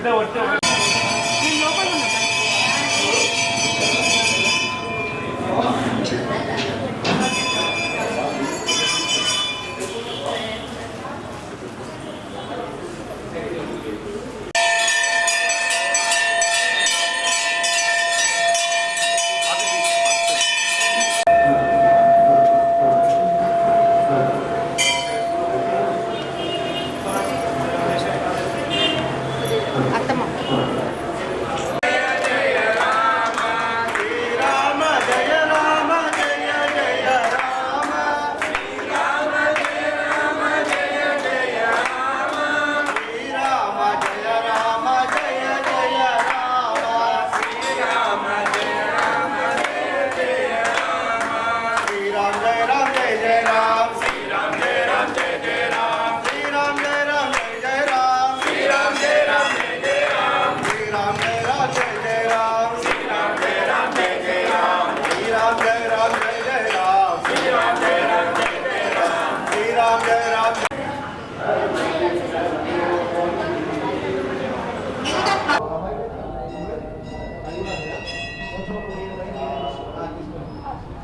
எந்த ஒற்றை at the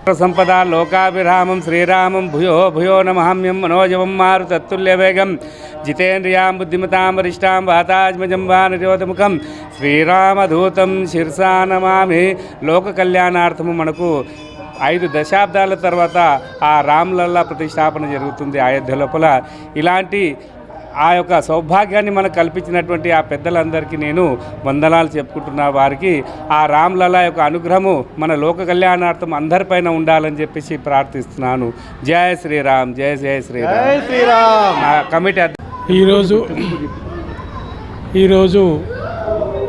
సంపద లోకాభిరామం శ్రీరామం భూయో భూయో నమహామ్యం మనోజవం మారు తత్తుల్యవేగం జితేంద్రియాం బుద్ధిమతాం వరిష్టాం వాతాజ్మజం వానరోధముఖం శ్రీరామదూతం శిర్సా నమామి లోక కళ్యాణార్థము మనకు ఐదు దశాబ్దాల తర్వాత ఆ రామ్లల్లా ప్రతిష్టాపన జరుగుతుంది అయోధ్య లోపల. ఇలాంటి ఆ యొక్క సౌభాగ్యాన్ని మనకు కల్పించినటువంటి ఆ పెద్దలందరికీ నేను వందనాలు చెప్పుకుంటున్నా. వారికి ఆ రామ్లలా యొక్క అనుగ్రహము మన లోక కళ్యాణార్థం అందరిపైన ఉండాలని చెప్పేసి ప్రార్థిస్తున్నాను. జయ శ్రీరామ్ జయ జయ శ్రీరామ్. శ్రీరామ్. కమిటీ ఈరోజు ఈరోజు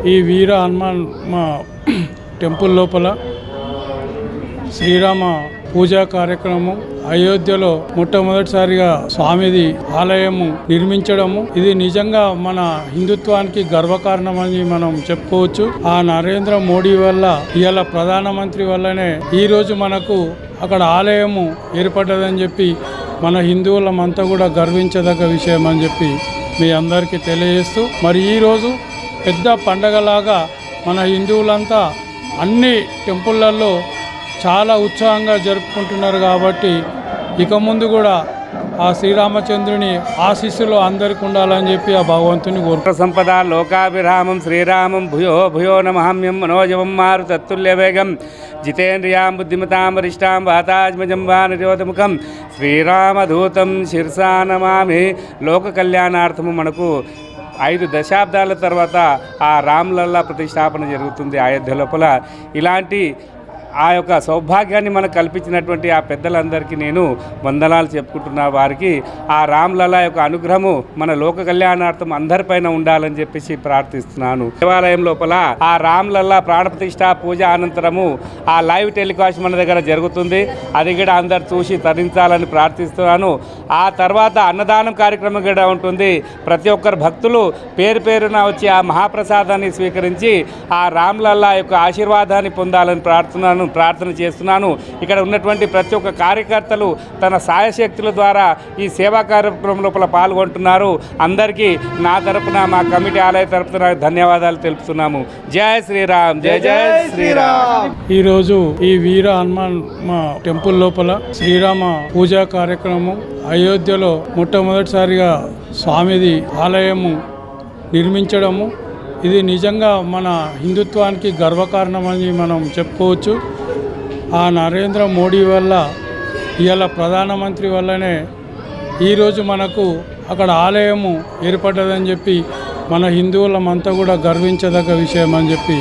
ఈ వీర హనుమాన్ మా టెంపుల్ లోపల శ్రీరామ పూజా కార్యక్రమం అయోధ్యలో మొట్టమొదటిసారిగా స్వామిది ఆలయము నిర్మించడము. ఇది నిజంగా మన హిందుత్వానికి గర్వకారణమని మనం చెప్పుకోవచ్చు. ఆ నరేంద్ర మోడీ వల్ల ఇవాళ ప్రధానమంత్రి వల్లనే ఈరోజు మనకు అక్కడ ఆలయము ఏర్పడ్డదని చెప్పి మన హిందువులమంతా కూడా గర్వించదగ్గ విషయం అని చెప్పి మీ అందరికీ తెలియజేస్తూ మరి ఈరోజు పెద్ద పండగలాగా మన హిందువులంతా అన్ని టెంపుల్లలో చాలా ఉత్సాహంగా జరుపుకుంటున్నారు కాబట్టి ఇక ముందు కూడా ఆ శ్రీరామచంద్రుని ఆశీస్సులు అందరికి ఉండాలని చెప్పి ఆ భగవంతుని కోరుకుంటున్నాను సంపద లోకాభిరామం శ్రీరామం భూయో భూయో నమహామ్యం మనోజవం మారు తత్తుల్యవేగం జితేంద్రియాం బుద్ధిమతాం వరిష్టాం వాతాజ్మజం వానరోధముఖం శ్రీరామదూతం శిర్సా నమామి లోక కళ్యాణార్థము మనకు ఐదు దశాబ్దాల తర్వాత ఆ రామ్లల్లా ప్రతిష్టాపన జరుగుతుంది అయోధ్య లోపల. ఇలాంటి ఆ యొక్క సౌభాగ్యాన్ని మనకు కల్పించినటువంటి ఆ పెద్దలందరికీ నేను వందనాలు చెప్పుకుంటున్నా వారికి. ఆ రామ్లలా యొక్క అనుగ్రహము మన లోక కళ్యాణార్థం అందరిపైన ఉండాలని చెప్పేసి ప్రార్థిస్తున్నాను. దేవాలయం లోపల ఆ రామ్లల్లా ప్రాణప్రతిష్ట పూజ అనంతరము ఆ లైవ్ టెలికాస్ట్ మన దగ్గర జరుగుతుంది. అది కూడా అందరు చూసి తరించాలని ప్రార్థిస్తున్నాను. ఆ తర్వాత అన్నదానం కార్యక్రమం కూడా ఉంటుంది. ప్రతి ఒక్కరు భక్తులు పేరు పేరున వచ్చి ఆ మహాప్రసాదాన్ని స్వీకరించి ఆ రామ్లల్లా యొక్క ఆశీర్వాదాన్ని పొందాలని ప్రార్థనను ప్రార్థన చేస్తున్నాను. ఇక్కడ ఉన్నటువంటి ప్రతి ఒక్క కార్యకర్తలు తన సాయశక్తుల ద్వారా ఈ సేవా కార్యక్రమం లోపల పాల్గొంటున్నారు. అందరికీ నా తరపున మా కమిటీ ఆలయ తరపున ధన్యవాదాలు తెలుపుతున్నాము. జై శ్రీరామ్ జై జై శ్రీరామ్. ఈరోజు ఈ వీర హనుమాన్ మా టెంపుల్ లోపల శ్రీరామ పూజా కార్యక్రమం అయోధ్యలో మొట్టమొదటిసారిగా స్వామిది ఆలయము నిర్మించడము ఇది నిజంగా మన హిందుత్వానికి గర్వకారణమని మనం చెప్పుకోవచ్చు. ఆ నరేంద్ర మోడీ వల్ల ఇవాళ ప్రధానమంత్రి వల్లనే ఈరోజు మనకు అక్కడ ఆలయము ఏర్పడ్డదని చెప్పి మన హిందువులమంతా కూడా గర్వించదగ్గ విషయం అని చెప్పి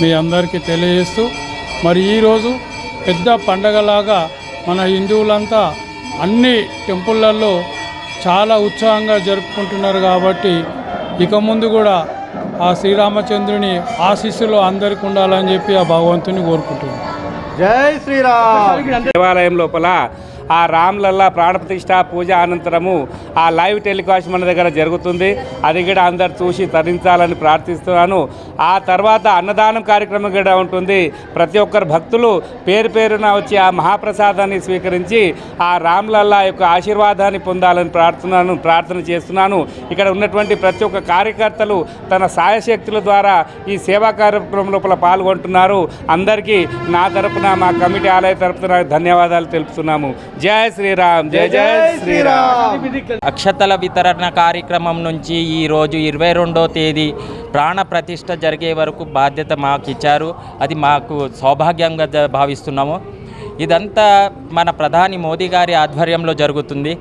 మీ అందరికీ తెలియజేస్తూ మరి ఈరోజు పెద్ద పండగలాగా మన హిందువులంతా అన్ని టెంపుళ్ళల్లో చాలా ఉత్సాహంగా జరుపుకుంటున్నారు కాబట్టి ఇక ముందు కూడా ఆ శ్రీరామచంద్రుని ఆశీస్సులు అందరికి ఉండాలని చెప్పి ఆ భగవంతుని కోరుకుంటున్నాను జై శ్రీరామ్. దేవాలయం లోపల ఆ రామ్లల్లా ప్రాణప్రతిష్ఠ పూజ అనంతరము ఆ లైవ్ టెలికాస్ట్ మన దగ్గర జరుగుతుంది. అది కూడా అందరు చూసి తరించాలని ప్రార్థిస్తున్నాను. ఆ తర్వాత అన్నదానం కార్యక్రమం కూడా ఉంటుంది. ప్రతి ఒక్కరు భక్తులు పేరు పేరున వచ్చి ఆ మహాప్రసాదాన్ని స్వీకరించి ఆ రామ్లల్లా యొక్క ఆశీర్వాదాన్ని పొందాలని ప్రార్థనను ప్రార్థన చేస్తున్నాను. ఇక్కడ ఉన్నటువంటి ప్రతి ఒక్క కార్యకర్తలు తన సాయశక్తుల ద్వారా ఈ సేవా కార్యక్రమం లోపల పాల్గొంటున్నారు. అందరికీ నా తరపున మా కమిటీ ఆలయ తరపున ధన్యవాదాలు తెలుపుతున్నాము. జై శ్రీరామ్ జై జై శ్రీరామ్. అక్షతల వితరణ కార్యక్రమం నుంచి ఈరోజు ఇరవై రెండో తేదీ ప్రాణ ప్రతిష్ఠ జరిగే వరకు బాధ్యత మాకు ఇచ్చారు. అది మాకు సౌభాగ్యంగా భావిస్తున్నాము. ఇదంతా మన ప్రధాని మోదీ గారి ఆధ్వర్యంలో జరుగుతుంది.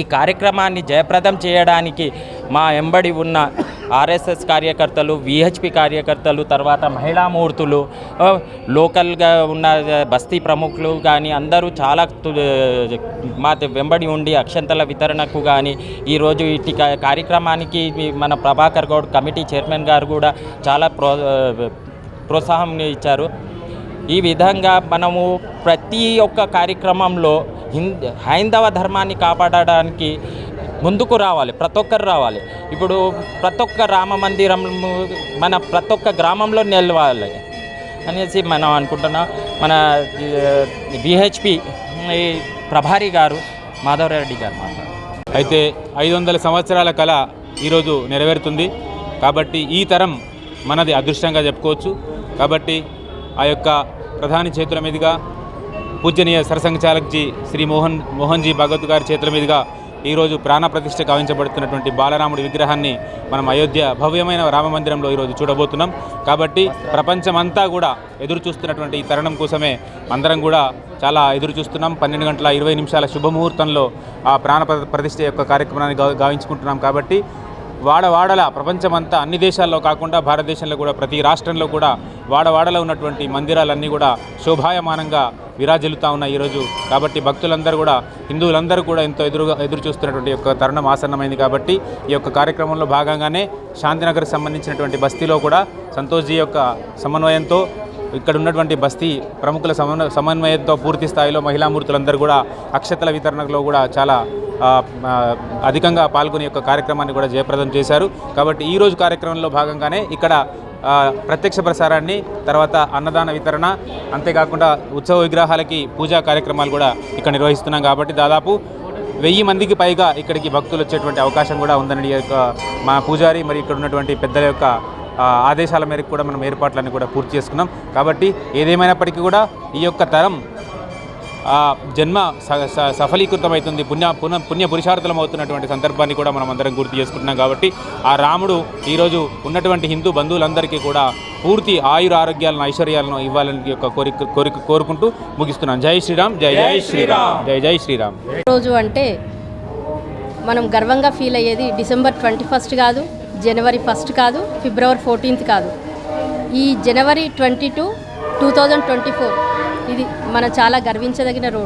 ఈ కార్యక్రమాన్ని జయప్రదం చేయడానికి మా ఎంబడి ఉన్న ఆర్ఎస్ఎస్ కార్యకర్తలు విహెచ్పి కార్యకర్తలు తర్వాత మహిళా మూర్తులు లోకల్గా ఉన్న బస్తీ ప్రముఖులు కానీ అందరూ చాలా మా వెంబడి ఉండి అక్షంతల వితరణకు కానీ ఈరోజు ఇటు కార్యక్రమానికి మన ప్రభాకర్ గౌడ్ కమిటీ చైర్మన్ గారు కూడా చాలా ప్రో ప్రోత్సాహం ఇచ్చారు. ఈ విధంగా మనము ప్రతి ఒక్క కార్యక్రమంలో హింద్ హైందవ ధర్మాన్ని కాపాడడానికి ముందుకు రావాలి ప్రతి ఒక్కరు రావాలి. ఇప్పుడు ప్రతి ఒక్క రామ మందిరం మన ప్రతి ఒక్క గ్రామంలో నిలవాలి. అనేసి మనం అనుకుంటున్నాం. మన విహెచ్పి ప్రభారి గారు మాధవరెడ్డి గారు మాట్లాడారు. అయితే ఐదు వందల సంవత్సరాల కళ ఈరోజు నెరవేరుతుంది. కాబట్టి ఈ తరం మనది అదృష్టంగా చెప్పుకోవచ్చు. కాబట్టి ఆ యొక్క ప్రధాని చేతుల మీదుగా పూజనీయ సరసంఘచాలక్జీ శ్రీ మోహన్ మోహన్జీ భగవత్ గారి చేతుల మీదుగా ఈరోజు ప్రాణప్రతిష్ఠ గావించబడుతున్నటువంటి బాలరాముడి విగ్రహాన్ని మనం అయోధ్య భవ్యమైన రామ మందిరంలో ఈరోజు చూడబోతున్నాం. కాబట్టి ప్రపంచమంతా కూడా ఎదురు చూస్తున్నటువంటి ఈ తరుణం కోసమే అందరం కూడా చాలా ఎదురు చూస్తున్నాం. పన్నెండు గంటల ఇరవై నిమిషాల శుభముహూర్తంలో ఆ ప్రాణ ప్ర- ప్రతిష్ఠ యొక్క కార్యక్రమాన్ని గావించుకుంటున్నాం. కాబట్టి వాడవాడల ప్రపంచమంతా అన్ని దేశాల్లో కాకుండా భారతదేశంలో కూడా ప్రతి రాష్ట్రంలో కూడా వాడవాడలో ఉన్నటువంటి మందిరాలన్నీ కూడా శోభాయమానంగా విరాజిల్లుతా ఉన్నాయి ఈరోజు. కాబట్టి భక్తులందరూ కూడా హిందువులందరూ కూడా ఎంతో ఎదురుగా ఎదురు చూస్తున్నటువంటి యొక్క తరుణం ఆసన్నమైంది కాబట్టి ఈ యొక్క కార్యక్రమంలో భాగంగానే శాంతినగర్ సంబంధించినటువంటి బస్తీలో కూడా సంతోష్జీ యొక్క సమన్వయంతో ఇక్కడ ఉన్నటువంటి బస్తీ ప్రముఖుల సమన్వయ సమన్వయంతో పూర్తి స్థాయిలో మహిళామూర్తులందరూ కూడా అక్షతల వితరణలో కూడా చాలా అధికంగా పాల్గొని యొక్క కార్యక్రమాన్ని కూడా జయప్రదం చేశారు. కాబట్టి ఈ రోజు కార్యక్రమంలో భాగంగానే ఇక్కడ ప్రత్యక్ష ప్రసారాన్ని తర్వాత అన్నదాన వితరణ అంతేకాకుండా ఉత్సవ విగ్రహాలకి పూజా కార్యక్రమాలు కూడా ఇక్కడ నిర్వహిస్తున్నాం కాబట్టి దాదాపు వెయ్యి మందికి పైగా ఇక్కడికి భక్తులు వచ్చేటువంటి అవకాశం కూడా ఉందని ఈ యొక్క మా పూజారి మరి ఇక్కడ ఉన్నటువంటి పెద్దల యొక్క ఆదేశాల మేరకు కూడా మనం ఏర్పాట్లన్నీ కూడా పూర్తి చేసుకున్నాం. కాబట్టి ఏదేమైనప్పటికీ కూడా ఈ యొక్క తరం ఆ జన్మ స- స- సఫలీకృతమవుతుంది పుణ్య పునః పుణ్య పురుషార్థలం అవుతున్నటువంటి సందర్భాన్ని కూడా మనం అందరం గుర్తు చేసుకుంటున్నాం కాబట్టి ఆ రాముడు ఈరోజు ఉన్నటువంటి హిందూ బంధువులందరికీ కూడా పూర్తి ఆయుర ఆరోగ్యాలను ఐశ్వర్యాలను ఇవ్వాలని యొక్క కోరిక కోరిక కోరుకుంటూ ముగిస్తున్నాను జై శ్రీరామ్ జై జై శ్రీరామ్. జై జై శ్రీరామ్. రోజు అంటే మనం గర్వంగా ఫీల్ అయ్యేది డిసెంబర్ ట్వంటీ ఫస్ట్ కాదు. జనవరి ఫస్ట్ కాదు ఫిబ్రవరి ఫోర్టీన్త్ కాదు. ఈ January twenty two two thousand twenty four ఇది మన చాలా గర్వించదగిన రో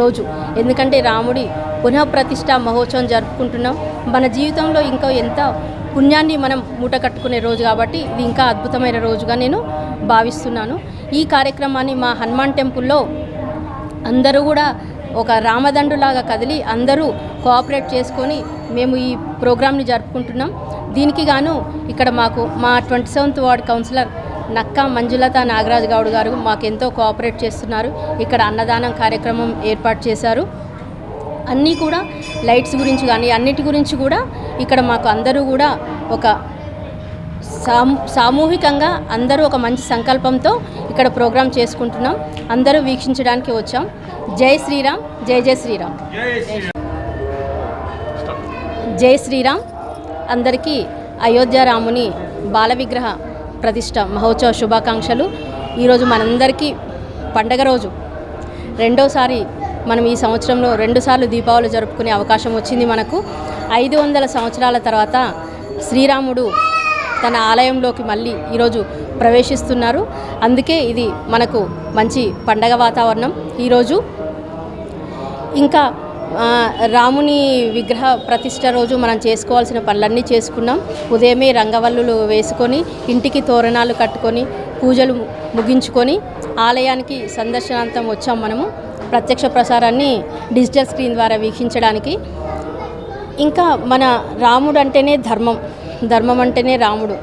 రోజు. ఎందుకంటే రాముడి పునఃప్రతిష్ట మహోత్సవం జరుపుకుంటున్నాం. మన జీవితంలో ఇంకా ఎంత పుణ్యాన్ని మనం మూట కట్టుకునే రోజు కాబట్టి ఇది ఇంకా అద్భుతమైన రోజుగా నేను భావిస్తున్నాను. ఈ కార్యక్రమాన్ని మా హనుమాన్ టెంపుల్లో అందరూ కూడా ఒక రామదండులాగా కదిలి అందరూ కోఆపరేట్ చేసుకొని మేము ఈ ప్రోగ్రామ్ని జరుపుకుంటున్నాం. దీనికి గాను ఇక్కడ మాకు మా twenty seventh ward councillor Nakka Manjulatha Nagaraju Goud గారు మాకెంతో కోఆపరేట్ చేస్తున్నారు. ఇక్కడ అన్నదానం కార్యక్రమం ఏర్పాటు చేశారు. అన్నీ కూడా లైట్స్ గురించి కానీ అన్నిటి గురించి కూడా ఇక్కడ మాకు అందరూ కూడా ఒక సామూ సామూహికంగా అందరూ ఒక మంచి సంకల్పంతో ఇక్కడ ప్రోగ్రాం చేసుకుంటున్నాం. అందరూ వీక్షించడానికి వచ్చాం. జై శ్రీరామ్ జై జై శ్రీరామ్. జై శ్రీరామ్. అందరికీ అయోధ్య రాముని బాల విగ్రహ ప్రతిష్ట మహోత్సవ శుభాకాంక్షలు. ఈరోజు మనందరికీ పండగ రోజు. రెండోసారి మనం ఈ సంవత్సరంలో రెండుసార్లు దీపావళి జరుపుకునే అవకాశం వచ్చింది మనకు. ఐదు వందల సంవత్సరాల తర్వాత శ్రీరాముడు తన ఆలయంలోకి మళ్ళీ ఈరోజు ప్రవేశిస్తున్నారు. అందుకే ఇది మనకు మంచి పండగ వాతావరణం ఈరోజు. ఇంకా రాముని విగ్రహ ప్రతిష్ట రోజు మనం చేసుకోవాల్సిన పనులన్నీ చేసుకున్నాం. ఉదయమే రంగవల్లులు వేసుకొని ఇంటికి తోరణాలు కట్టుకొని పూజలు ముగించుకొని ఆలయానికి సందర్శనాంతం వచ్చాం మనము. ప్రత్యక్ష ప్రసారాన్ని డిజిటల్ స్క్రీన్ ద్వారా వీక్షించడానికి. ఇంకా మన రాముడు అంటేనే ధర్మం. ధర్మం అంటేనే రాముడు.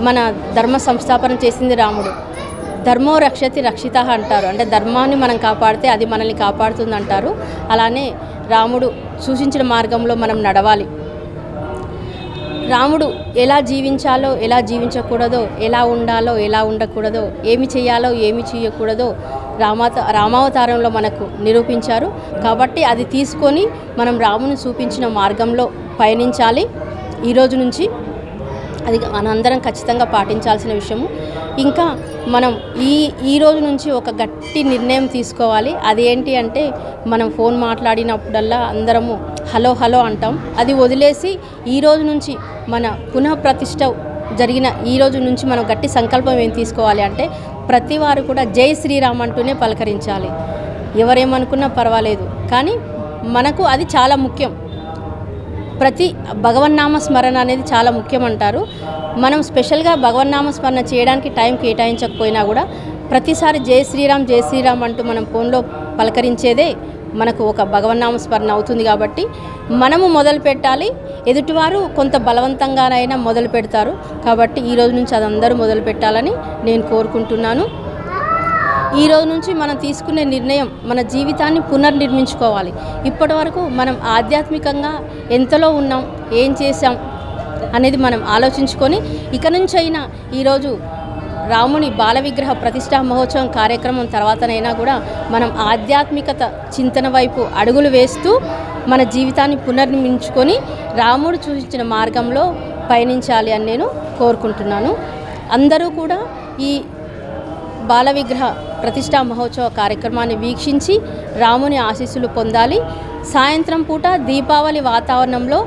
మన ధర్మ సంస్థాపన చేసింది రాముడు. ధర్మో రక్షతి రక్షిత అంటారు. అంటే ధర్మాన్ని మనం కాపాడితే అది మనల్ని కాపాడుతుంది అంటారు అలానే రాముడు సూచించిన మార్గంలో మనం నడవాలి. రాముడు ఎలా జీవించాలో ఎలా జీవించకూడదో ఎలా ఉండాలో ఎలా ఉండకూడదో ఏమి చేయాలో ఏమి చేయకూడదో రామాత రామావతారంలో మనకు నిరూపించారు. కాబట్టి అది తీసుకొని మనం రాముని చూపించిన మార్గంలో పయనించాలి. ఈ రోజు నుంచి అది మనందరం ఖచ్చితంగా పాటించాల్సిన విషయము. ఇంకా మనం ఈ ఈ రోజు నుంచి ఒక గట్టి నిర్ణయం తీసుకోవాలి. అదేంటి అంటే మనం ఫోన్ మాట్లాడినప్పుడల్లా అందరము హలో హలో అంటాం. అది వదిలేసి ఈ రోజు నుంచి మన పునః ప్రతిష్ట జరిగిన ఈ రోజు నుంచి మనం గట్టి సంకల్పం ఏం తీసుకోవాలి అంటే ప్రతి వారు కూడా జై శ్రీరామ్ అంటూనే పలకరించాలి. ఎవరేమనుకున్నా పర్వాలేదు. కానీ మనకు అది చాలా ముఖ్యం. ప్రతి భగవన్నామ స్మరణ అనేది చాలా ముఖ్యం అంటారు మనం స్పెషల్గా భగవన్నామ స్మరణ చేయడానికి టైం కేటాయించకపోయినా కూడా ప్రతిసారి జై శ్రీరామ్ జై శ్రీరామ్ అంటూ మనం ఫోన్లో పలకరించేదే మనకు ఒక భగవన్నామ స్మరణ అవుతుంది కాబట్టి మనము మొదలు పెట్టాలి. ఎదుటివారు కొంత బలవంతంగానైనా మొదలు పెడతారు. కాబట్టి ఈ రోజు నుంచి అది అందరూ మొదలు పెట్టాలని నేను కోరుకుంటున్నాను. ఈ రోజు నుంచి మనం తీసుకునే నిర్ణయం మన జీవితాన్ని పునర్నిర్మించుకోవాలి. ఇప్పటి వరకు మనం ఆధ్యాత్మికంగా ఎంతలో ఉన్నాం ఏం చేసాం అనేది మనం ఆలోచించుకొని ఇక నుంచి అయినా ఈరోజు రాముని బాల విగ్రహ ప్రతిష్టా మహోత్సవం కార్యక్రమం తర్వాతనైనా కూడా మనం ఆధ్యాత్మికత చింతన వైపు అడుగులు వేస్తూ మన జీవితాన్ని పునర్నిర్మించుకొని రాముడు చూపించిన మార్గంలో పయనించాలి అని నేను కోరుకుంటున్నాను. అందరూ కూడా ఈ బాల విగ్రహ ప్రతిష్టా మహోత్సవ కార్యక్రమాన్ని వీక్షించి రాముని ఆశీస్సులు పొందాలి. సాయంత్రం పూట దీపావళి వాతావరణంలో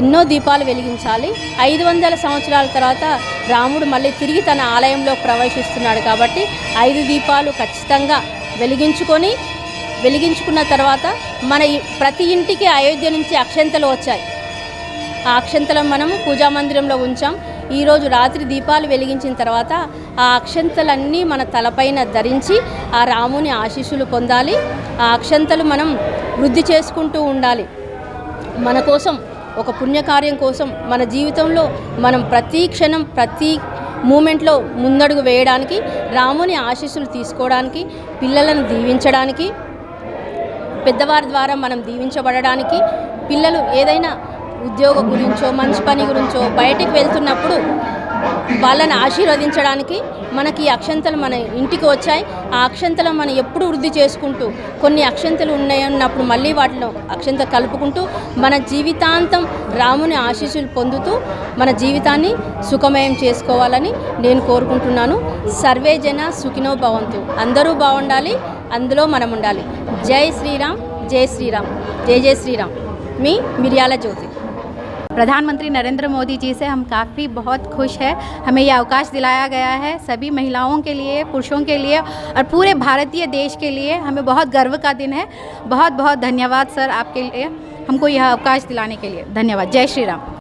ఎన్నో దీపాలు వెలిగించాలి. ఐదు వందల సంవత్సరాల తర్వాత రాముడు మళ్ళీ తిరిగి తన ఆలయంలో ప్రవేశిస్తున్నాడు కాబట్టి ఐదు దీపాలు ఖచ్చితంగా వెలిగించుకొని వెలిగించుకున్న తర్వాత మన ప్రతి ఇంటికి అయోధ్య నుంచి అక్షంతలు వచ్చాయి. ఆ అక్షంతలను మనము పూజా మందిరంలో ఉంచాం. ఈరోజు రాత్రి దీపాలు వెలిగించిన తర్వాత ఆ అక్షంతలన్నీ మన తలపైన ధరించి ఆ రాముని ఆశీస్సులు పొందాలి. ఆ అక్షంతలు మనం వృద్ధి చేసుకుంటూ ఉండాలి. మన కోసం ఒక పుణ్యకార్యం కోసం మన జీవితంలో మనం ప్రతి క్షణం ప్రతి మూమెంట్లో ముందడుగు వేయడానికి రాముని ఆశీస్సులు తీసుకోవడానికి పిల్లలను దీవించడానికి పెద్దవారి ద్వారా మనం దీవించబడడానికి పిల్లలు ఏదైనా ఉద్యోగం గురించో మంచి పని గురించో బయటికి వెళ్తున్నప్పుడు వాళ్ళని ఆశీర్వదించడానికి మనకి ఈ అక్షంతలు మన ఇంటికి వచ్చాయి. ఆ అక్షంతలు మనం ఎప్పుడు వృద్ధి చేసుకుంటూ కొన్ని అక్షంతలు ఉన్నాయన్నప్పుడు మళ్ళీ వాటిలో అక్షంత కలుపుకుంటూ మన జీవితాంతం రాముని ఆశీస్సులు పొందుతూ మన జీవితాన్ని సుఖమయం చేసుకోవాలని నేను కోరుకుంటున్నాను. సర్వే జన సుఖినో భవంతు. అందరూ బాగుండాలి అందులో మనం ఉండాలి జై శ్రీరామ్ జై శ్రీరామ్ జై జై శ్రీరామ్. మీ మిర్యాల జ్యోతి. प्रधानमंत्री नरेंद्र मोदी जी से हम काफ़ी बहुत खुश हैं। हमें यह अवकाश दिलाया गया है सभी महिलाओं के लिए, पुरुषों के लिए और पूरे भारतीय देश के लिए। हमें बहुत गर्व का दिन है। बहुत बहुत धन्यवाद, सर, आपके लिए हमको यह अवकाश दिलाने के लिए। धन्यवाद। जय श्री राम।